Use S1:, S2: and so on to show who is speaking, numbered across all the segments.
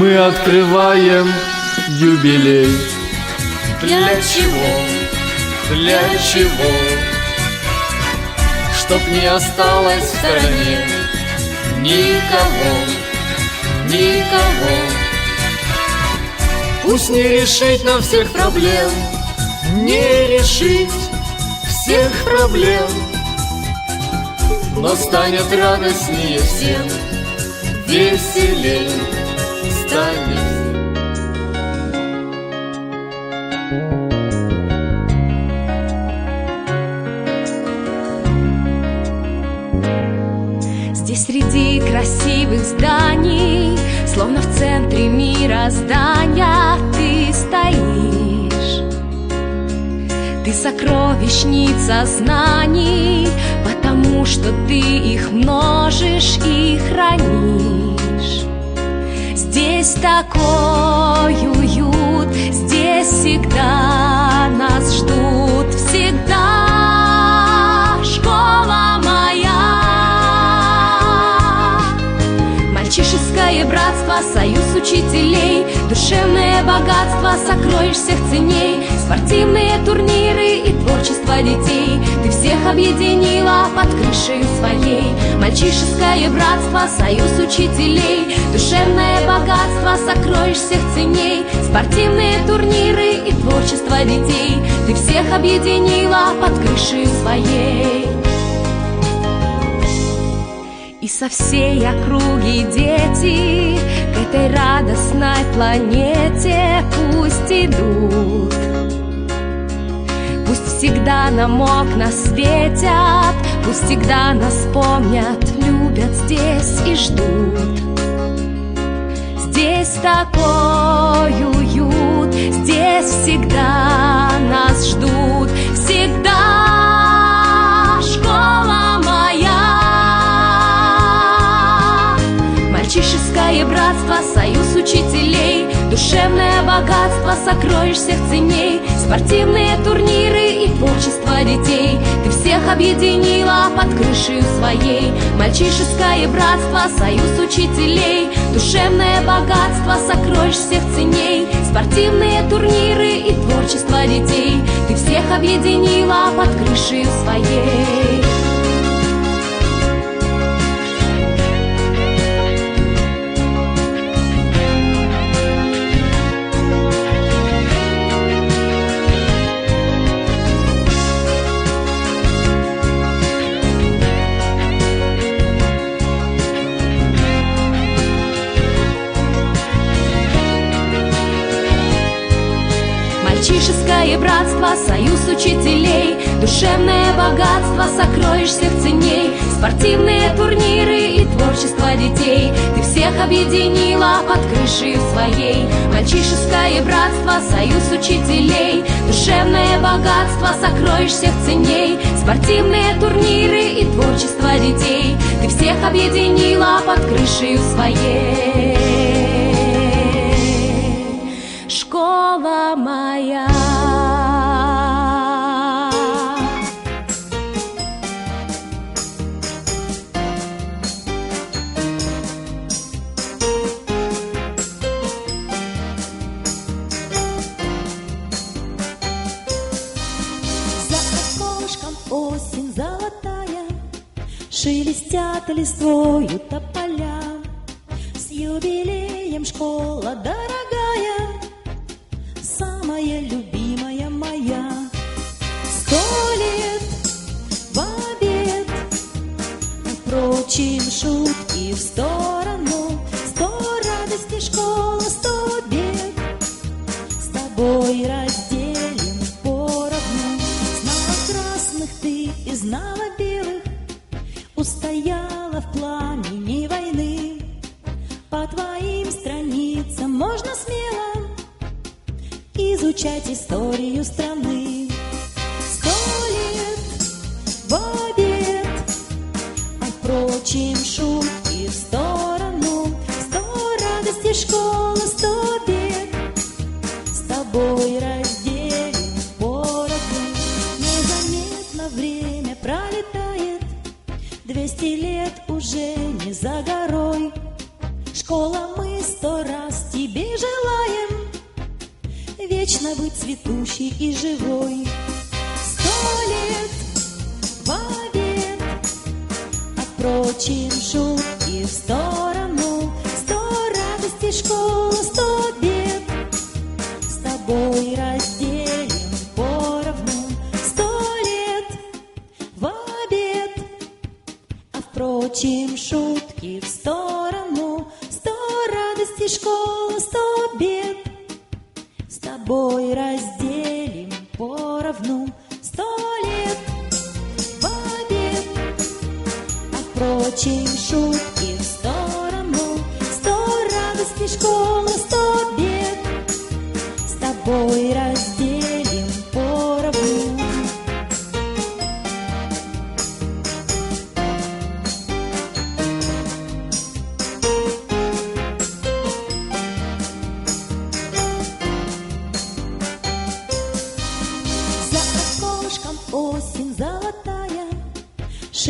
S1: Мы открываем юбилей.
S2: Для чего? Для чего? Чтоб не осталось в стороне Никого, никого. Пусть не решить нам всех проблем. Не решить всех проблем. Но станет радостнее всем Веселей станет.
S3: Здесь среди красивых зданий Словно в центре мироздания Ты стоишь. Ты сокровищница знаний Потому что ты их множишь и хранишь Здесь такой уют Здесь всегда нас ждут. Всегда школа моя. Мальчишеское братство, союз учителей Душевное богатство, сокровищ всех ценей. Спортивные турниры и творчество детей. Ты всех объединила под крышей своей. Мальчишеское братство, союз учителей. Душевное богатство, сокровищ всех ценей Спортивные турниры и творчество детей. Ты всех объединила под крышей своей. И со всей округи дети К этой радостной планете пусть идут всегда нам окна светят Пусть всегда нас помнят, любят здесь и ждут. Здесь такой уют, Душевное богатство, сокровищ всех ценей Спортивные турниры и творчество детей. Ты всех объединила под крышей своей. Мальчишеское братство, союз учителей. Душевное богатство, сокровищ всех ценей Спортивные турниры и творчество детей. Ты всех объединила под крышей своей братство, союз учителей. Душевное богатство, сокровищ всех ценей Спортивные турниры и творчество детей. Ты всех объединила под крышей своей. Мальчишеское братство, союз учителей. Душевное богатство, сокровищ всех ценей Спортивные турниры и творчество детей. Ты всех объединила под крышей своей. Школа моя.
S4: Шелестят листвою тополя. С юбилеем школа дорогая, Самая любимая моя. Сто лет в обед, впрочем, шутки в сторону. Сто радости школа, твоим страницам можно смело Изучать историю страны. Сто лет в обед, а впрочем, шутки в сторону. Сто радости школа, сто бед, С тобой разделим поровну. Незаметно время пролетает, Двести лет уже не за горой. Школа, мы сто раз тебе желаем Вечно быть цветущей и живой. Сто лет в обед Отпрочим шутки в сторону. Сто радости школа, сто бед С тобой разделим поровну. Сто лет в обед Отпрочим шутки в сторону. Школа, сто бед, с тобой разделим поровну. Сто лет в обед, а впрочем, шутки в сторону. Сто радостей школа, сто бед, с тобой разделим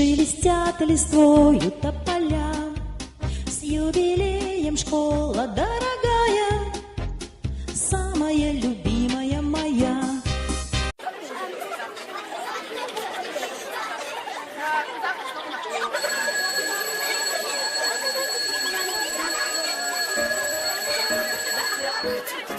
S4: Шелестят листвою тополя, С юбилеем школа дорогая, Самая любимая моя. Thank you.